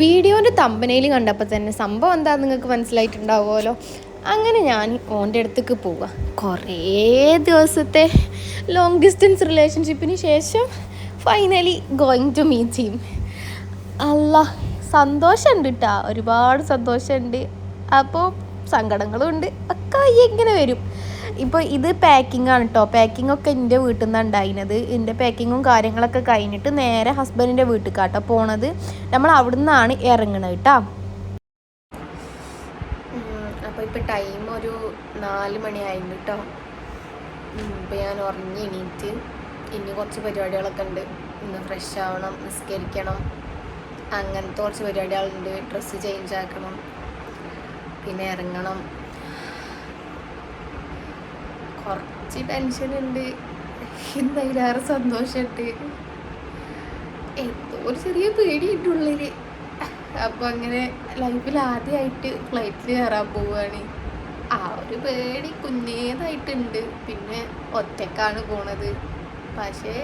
വീഡിയോന്റെ തമ്പനയിൽ കണ്ടപ്പോൾ തന്നെ സംഭവം എന്താ നിങ്ങൾക്ക് മനസ്സിലായിട്ടുണ്ടാവുമല്ലോ? അങ്ങനെ ഞാൻ ഓന്റെ അടുത്തേക്ക് പോവുക കുറേ ദിവസത്തെ ലോങ് ഡിസ്റ്റൻസ് റിലേഷൻഷിപ്പിന് ശേഷം ഫൈനലി ഗോയിങ് ടു മീറ്റ് ചെയ്യും അല്ല സന്തോഷമുണ്ട് കേട്ടോ ഒരുപാട് സന്തോഷമുണ്ട് അപ്പോൾ സങ്കടങ്ങളും ഉണ്ട് ഒക്കെ എങ്ങനെ വരും. ഇപ്പോൾ ഇത് പാക്കിംഗ് ആണ് കേട്ടോ പാക്കിംഗ് ഒക്കെ എന്റെ വീട്ടിൽ നിന്നാണ് ഉണ്ടായിരുന്നത് എന്റെ പാക്കിങ്ങും കാര്യങ്ങളൊക്കെ കഴിഞ്ഞിട്ട് നേരെ ഹസ്ബൻഡിന്റെ വീട്ടിൽ കാട്ടോ പോണത്. നമ്മൾ അവിടെ നിന്നാണ് ഇറങ്ങണത് കേട്ടോ അപ്പോൾ ഇപ്പോൾ ടൈം ഒരു നാല് മണിയായിരുന്നു കേട്ടോ ഇപ്പോൾ ഞാൻ ഉറങ്ങി എണീറ്റ്. ഇനി കുറച്ച് പരിപാടികളൊക്കെ ഉണ്ട് ഇന്ന് ഫ്രഷ് ആവണം നിസ്കരിക്കണം. അങ്ങനത്തെ കുറച്ച് പരിപാടികളുണ്ട്. ഡ്രസ്സ് ചേഞ്ച് ആക്കണം. പിന്നെ ഇറങ്ങണം. കുറച്ച് ടെൻഷൻ ഉണ്ട്. എന്തായാലും സന്തോഷമുണ്ട് എന്തോ ഒരു ചെറിയ പേടിയുണ്ട് ഉള്ളിൽ അപ്പോൾ അങ്ങനെ ലൈഫിൽ ആദ്യമായിട്ട് ഫ്ലൈറ്റിൽ കയറാൻ പോവുകയാണ് ആ ഒരു പേടി കുഞ്ഞേതായിട്ടുണ്ട്. പിന്നെ ഒറ്റക്കാണ് പോണത്. പക്ഷേ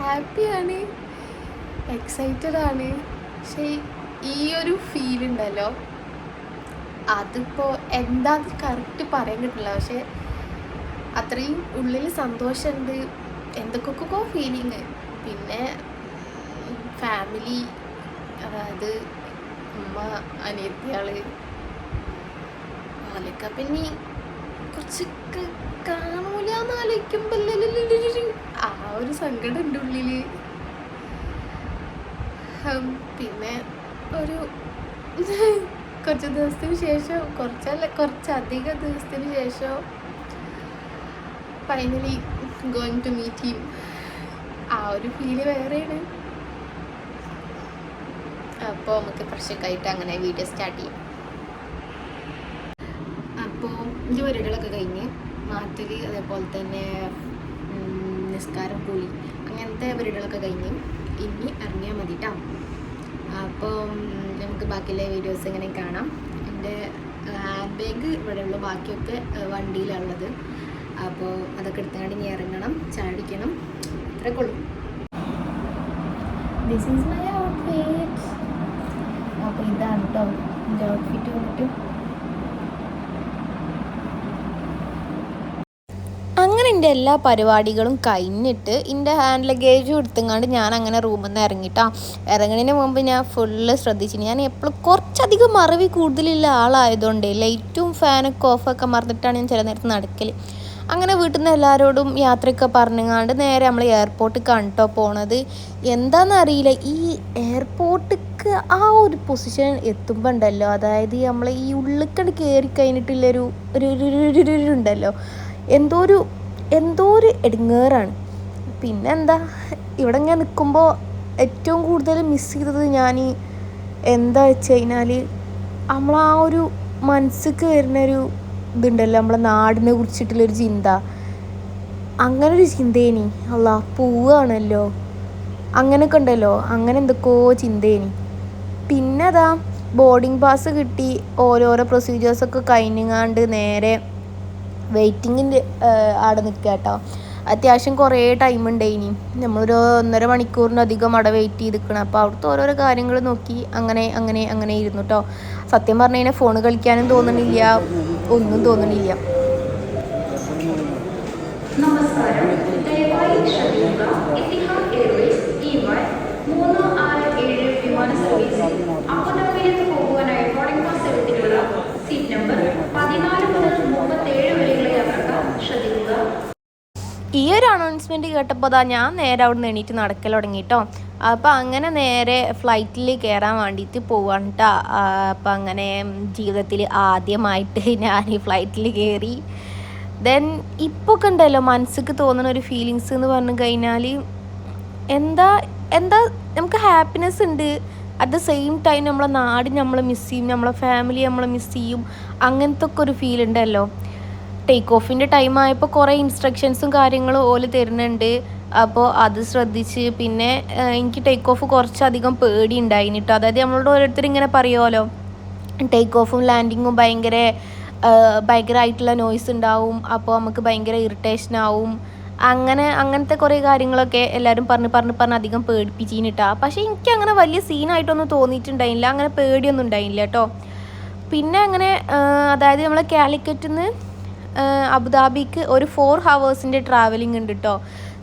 ഹാപ്പിയാണ് എക്സൈറ്റഡ് ആണ്. പക്ഷേ ഈ ഒരു ഫീൽ ഉണ്ടല്ലോ. അതിപ്പോൾ എന്താന്ന് കറക്റ്റ് പറയാൻ കിട്ടില്ല പക്ഷേ അത്രയും ഉള്ളിൽ സന്തോഷമുണ്ട് എന്തൊക്കെക്കോ ഫീലിങ് പിന്നെ ഫാമിലി അതായത് ഉമ്മ അനിയത്തിയാൾ ഓലൊക്കെ പിന്നെ കുറച്ചൊക്കെ കാണൂലെന്ന് ആലോചിക്കുമ്പോൾ ആ ഒരു സങ്കടം ഉണ്ട് ഉള്ളിൽ പിന്നെ ഒരു കുറച്ച് ദിവസത്തിന് ശേഷം കുറച്ചല്ല കുറച്ചധികം ദിവസത്തിന് ശേഷം finally going to meet you ആ ഒരു ഫീൽ വേറെയാണ്. അപ്പോൾ നമുക്ക് ഫ്രഷൊക്കെ ആയിട്ട് അങ്ങനെ വീഡിയോ സ്റ്റാർട്ട് ചെയ്യാം. അപ്പോൾ പരിപാടികളൊക്കെ കഴിഞ്ഞ് മാറ്റൽ അതേപോലെ തന്നെ നിസ്കാരം കൂലി അങ്ങനത്തെ പരിപാടികളൊക്കെ കഴിഞ്ഞ് ഇനി ഇറങ്ങിയാൽ മതി കേട്ടോ അപ്പം നമുക്ക് ബാക്കിയുള്ള വീഡിയോസ് ഇങ്ങനെ കാണാം. എന്റെ ഹാൻഡ് ബാഗ് ഇവിടെയുള്ള. ബാക്കിയൊക്കെ വണ്ടിയിലാണുള്ളത് അപ്പോൾ അതൊക്കെ എടുത്തുകൊണ്ട് ഇനി ഇറങ്ങണം ചാടിക്കണം. അത്രയൊക്കെ ഉള്ളൂ ദിസ് ഈസ് മൈ ഔട്ട്ഫിറ്റ് അപ്പോൾ ഇതാണ് കേട്ടോ എന്റെ ഔട്ട്ഫിറ്റ് വന്നിട്ട്. എന്റെ എല്ലാ പരിപാടികളും കഴിഞ്ഞിട്ട് എന്റെ ഹാൻഡ് ലഗേജും എടുത്തുങ്ങാണ്ട് ഞാൻ അങ്ങനെ റൂമിൽ നിന്ന് ഇറങ്ങിട്ടാ. ഇറങ്ങുന്നതിന് മുമ്പ് ഞാൻ ഫുള്ള് ശ്രദ്ധിച്ചിന്. ഞാൻ എപ്പോഴും കുറച്ചധികം മറവി കൂടുതലുള്ള ആളായതുകൊണ്ട് ലൈറ്റും ഫാനൊക്കെ ഓഫൊക്കെ മറന്നിട്ടാണ് ഞാൻ ചില നേരത്ത് നടക്കൽ അങ്ങനെ വീട്ടിൽ നിന്ന് എല്ലാവരോടും യാത്രയൊക്കെ പറഞ്ഞുങ്ങാണ്ട് നേരെ നമ്മൾ എയർപോർട്ടിൽ കണ്ടോ പോണത്. എന്താണെന്നറിയില്ല ഈ എയർപോർട്ടിക്ക് ആ ഒരു പൊസിഷൻ എത്തുമ്പോൾ ഉണ്ടല്ലോ അതായത് നമ്മൾ ഈ ഉള്ളിക്കണ്ട് കയറി കഴിഞ്ഞിട്ടുള്ളൊരു ഒരു ഒരു ഉണ്ടല്ലോ. എന്തോ ഒരു എന്തോ ഒരു എടുങ്ങേറാണ്. പിന്നെന്താ? ഇവിടെ ഇങ്ങനെ നിൽക്കുമ്പോൾ ഏറ്റവും കൂടുതൽ മിസ് ചെയ്തത് ഞാൻ എന്താ വെച്ച് കഴിഞ്ഞാൽ നമ്മൾ ആ ഒരു മനസ്സിക്ക് വരുന്നൊരു ഇതുണ്ടല്ലോ നമ്മളെ നാടിനെ കുറിച്ചിട്ടുള്ളൊരു ചിന്ത. അങ്ങനെ ഒരു ചിന്തേനി. അല്ല പൂവാണല്ലോ. അങ്ങനെയൊക്കെ ഉണ്ടല്ലോ. അങ്ങനെ എന്തൊക്കെയോ ചിന്തേനി. പിന്നെ അതാ ബോർഡിംഗ് പാസ് കിട്ടി. ഓരോരോ പ്രൊസീജിയേഴ്സൊക്കെ കഴിഞ്ഞങ്ങാണ്ട് നേരെ വെയിറ്റിങ്ങിന്റെ അവിടെ നിൽക്കുക കേട്ടോ അത്യാവശ്യം കുറേ ടൈം ഉണ്ട് ഉണ്ടായിനി. നമ്മളൊരു ഒന്നര മണിക്കൂറിനധികം അവിടെ വെയിറ്റ് ചെയ്ത് നിൽക്കണം അപ്പോൾ അവിടുത്തെ ഓരോരോ കാര്യങ്ങൾ നോക്കി അങ്ങനെ അങ്ങനെ അങ്ങനെ ഇരുന്നു കേട്ടോ സത്യം പറഞ്ഞു കഴിഞ്ഞാൽ ഫോൺ കളിക്കാനും തോന്നണില്ല. ഒന്നും തോന്നണില്ല. നമസ്കാരം. എയർവേസ് ഇ വൈ മൂന്ന് ആറ് ഏഴ് വിമാന സർവീസിൽ അബുദാബിയിലേക്ക് അനൗൺസ്മെന്റ് കേട്ടപ്പോൾ അതാ ഞാൻ നേരെ അവിടെ നിന്ന് എണീറ്റ് നടക്കൽ തുടങ്ങി കേട്ടോ അപ്പോൾ അങ്ങനെ നേരെ ഫ്ലൈറ്റിൽ കയറാൻ വേണ്ടിയിട്ട് പോവാണ് കേട്ടോ അപ്പം അങ്ങനെ ജീവിതത്തിൽ ആദ്യമായിട്ട് ഞാൻ ഈ ഫ്ലൈറ്റിൽ കയറി ദെൻ ഇപ്പോൾ ഒക്കെ ഉണ്ടല്ലോ മനസ്സിക്ക് തോന്നുന്ന ഒരു ഫീലിങ്സ് എന്ന് പറഞ്ഞു കഴിഞ്ഞാൽ എന്താ എന്താ നമുക്ക് ഹാപ്പിനെസ് ഉണ്ട്. അറ്റ് ദ സെയിം ടൈം നമ്മളെ നാട് നമ്മളെ മിസ് ചെയ്യും നമ്മളെ ഫാമിലി നമ്മളെ മിസ് ചെയ്യും. അങ്ങനത്തെ ഒക്കെ ഒരു ഫീൽ ഉണ്ടല്ലോ. ടേക്ക് ഓഫിന്റെ ടൈം ആയപ്പോൾ കുറേ ഇൻസ്ട്രക്ഷൻസും കാര്യങ്ങളും ഓൽ തരുന്നുണ്ട്. അപ്പോൾ അത് ശ്രദ്ധിച്ച് പിന്നെ എനിക്ക് ടേക്ക് ഓഫ് കുറച്ചധികം പേടി ഉണ്ടായിന് കേട്ടോ അതായത് നമ്മളോട് ഓരോരുത്തർ ഇങ്ങനെ പറയുമല്ലോ ടേക്ക് ഓഫും ലാൻഡിങ്ങും ഭയങ്കര ഭയങ്കരമായിട്ടുള്ള നോയ്സ് ഉണ്ടാവും അപ്പോൾ നമുക്ക് ഭയങ്കര ഇറിറ്റേഷൻ ആവും. അങ്ങനെ അങ്ങനത്തെ കുറേ കാര്യങ്ങളൊക്കെ എല്ലാവരും പറഞ്ഞ് പറഞ്ഞ് പറഞ്ഞ് അധികം പേടിപ്പിച്ചിട്ടാ പക്ഷേ എനിക്ക് അങ്ങനെ വലിയ സീനായിട്ടൊന്നും തോന്നിയിട്ടുണ്ടായില്ല. അങ്ങനെ പേടിയൊന്നും ഉണ്ടായില്ല കേട്ടോ പിന്നെ അങ്ങനെ അതായത് നമ്മൾ കാലിക്കറ്റിൽ നിന്ന് അബുദാബിക്ക് ഒരു ഫോർ ഹവേഴ്സിന്റെ ട്രാവലിംഗ് ഉണ്ട് കേട്ടോ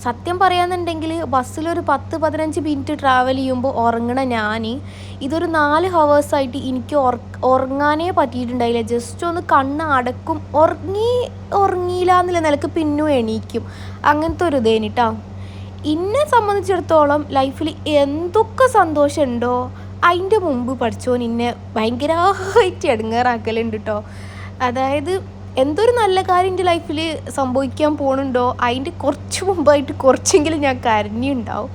സത്യം പറയാന്നുണ്ടെങ്കിൽ ബസ്സിലൊരു പത്ത് പതിനഞ്ച് മിനിറ്റ് ട്രാവൽ ചെയ്യുമ്പോൾ ഉറങ്ങണ ഞാൻ ഇതൊരു നാല് ഹവേഴ്സായിട്ട് എനിക്ക് ഉറങ്ങാനേ പറ്റിയിട്ടുണ്ടായില്ല. ജസ്റ്റ് ഒന്ന് കണ്ണ് അടക്കും ഉറങ്ങി ഉറങ്ങിയില്ല എന്നുള്ള നിലയ്ക്ക് പിന്നും എണീക്കും. അങ്ങനത്തെ ഒരു ഇതേനിട്ടാ എന്നെ സംബന്ധിച്ചിടത്തോളം ലൈഫിൽ എന്തൊക്കെ സന്തോഷമുണ്ടോ അതിന്റെ മുമ്പ് പഠിച്ചോൻ എന്നെ ഭയങ്കരമായിട്ട് ഇടങ്ങേറാക്കലുണ്ട് കേട്ടോ അതായത് എന്തൊരു നല്ല കാര്യം എന്റെ ലൈഫിൽ സംഭവിക്കാൻ പോകണുണ്ടോ അതിന്റെ കുറച്ച് മുമ്പായിട്ട് കുറച്ചെങ്കിലും ഞാൻ കരഞ്ഞുണ്ടാവും.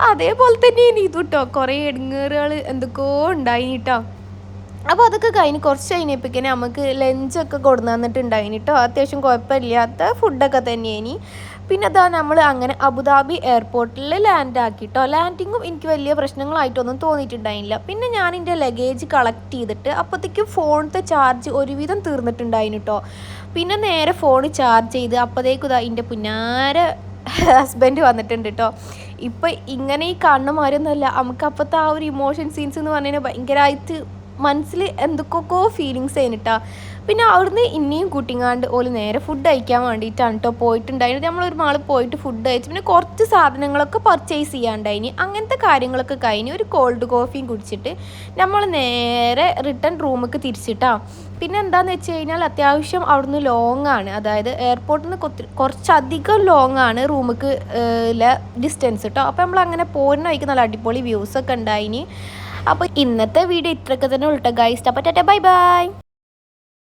അതേപോലെ തന്നെ ഇനി ഇത് കേട്ടോ കുറേ എടുങ്ങേറുകൾ എന്തൊക്കെയോ ഉണ്ടായി കേട്ടോ അപ്പോൾ അതൊക്കെ കഴിഞ്ഞ് കുറച്ച് കഴിഞ്ഞപ്പോഴേക്കും നമുക്ക് ലഞ്ചൊക്കെ കൊടുന്നു തന്നിട്ടുണ്ടായിന് കേട്ടോ അത്യാവശ്യം കുഴപ്പമില്ലാത്ത ഫുഡൊക്കെ തന്നെയാണ് പിന്നെ അതാ നമ്മൾ അങ്ങനെ അബുദാബി എയർപോർട്ടിൽ ലാൻഡ് ആക്കി കേട്ടോ ലാൻഡിങ്ങും എനിക്ക് വലിയ പ്രശ്നങ്ങളായിട്ടൊന്നും തോന്നിയിട്ടുണ്ടായില്ല പിന്നെ ഞാൻ എന്റെ ലഗേജ് കളക്ട് ചെയ്തിട്ട് അപ്പോഴത്തേക്കും ഫോണിലത്തെ ചാർജ് ഒരുവിധം തീർന്നിട്ടുണ്ടായിന് കേട്ടോ പിന്നെ നേരെ ഫോൺ ചാർജ് ചെയ്ത് അപ്പോഴത്തേക്കും ഇതാ എന്റെ പുന്നാര ഹസ്ബൻഡ് വന്നിട്ടുണ്ട് കേട്ടോ ഇപ്പം ഇങ്ങനെ ഈ കാണുന്ന മാതിരിയൊന്നുമല്ല നമുക്ക് അപ്പോഴത്തെ ആ ഒരു ഇമോഷൻ സീൻസ് എന്ന് പറഞ്ഞു കഴിഞ്ഞാൽ ഭയങ്കരമായിട്ട് മനസ്സിൽ എന്തൊക്കെയൊക്കെ ഫീലിങ്സ് ആയിട്ടാ പിന്നെ അവിടുന്ന് ഇനിയും കൂട്ടിങ്ങാണ്ട് ഓൽ നേരെ ഫുഡ് കഴിക്കാൻ വേണ്ടിയിട്ടാണ് കേട്ടോ പോയിട്ടുണ്ടായിരുന്നു നമ്മളൊരു മാൾ പോയിട്ട് ഫുഡ് കഴിച്ചു പിന്നെ കുറച്ച് സാധനങ്ങളൊക്കെ പർച്ചേസ് ചെയ്യാണ്ടായിനി. അങ്ങനത്തെ കാര്യങ്ങളൊക്കെ കഴിഞ്ഞ് ഒരു കോൾഡ് കോഫിയും കുടിച്ചിട്ട് നമ്മൾ നേരെ റിട്ടേൺ റൂമിലേക്ക് തിരിച്ചിട്ടാ. പിന്നെ എന്താന്ന് വെച്ച് കഴിഞ്ഞാൽ അത്യാവശ്യം അവിടുന്ന് ലോങ് ആണ്. അതായത് എയർപോർട്ടിൽ നിന്ന് കുറച്ചധികം ലോങ് ആണ് റൂമിക്ക് ഡിസ്റ്റൻസ് കേട്ടോ അപ്പോൾ നമ്മൾ അങ്ങനെ പോരുന്ന വഴിക്ക് നല്ല അടിപൊളി വ്യൂസ് ഒക്കെ ഉണ്ടായിനി. അപ്പോൾ ഇന്നത്തെ വീഡിയോ ഇത്രയൊക്കെ തന്നെ ഉൾട്ടോ ഗൈസ് അപ്പോൾ ടാറ്റ ബൈ ബൈ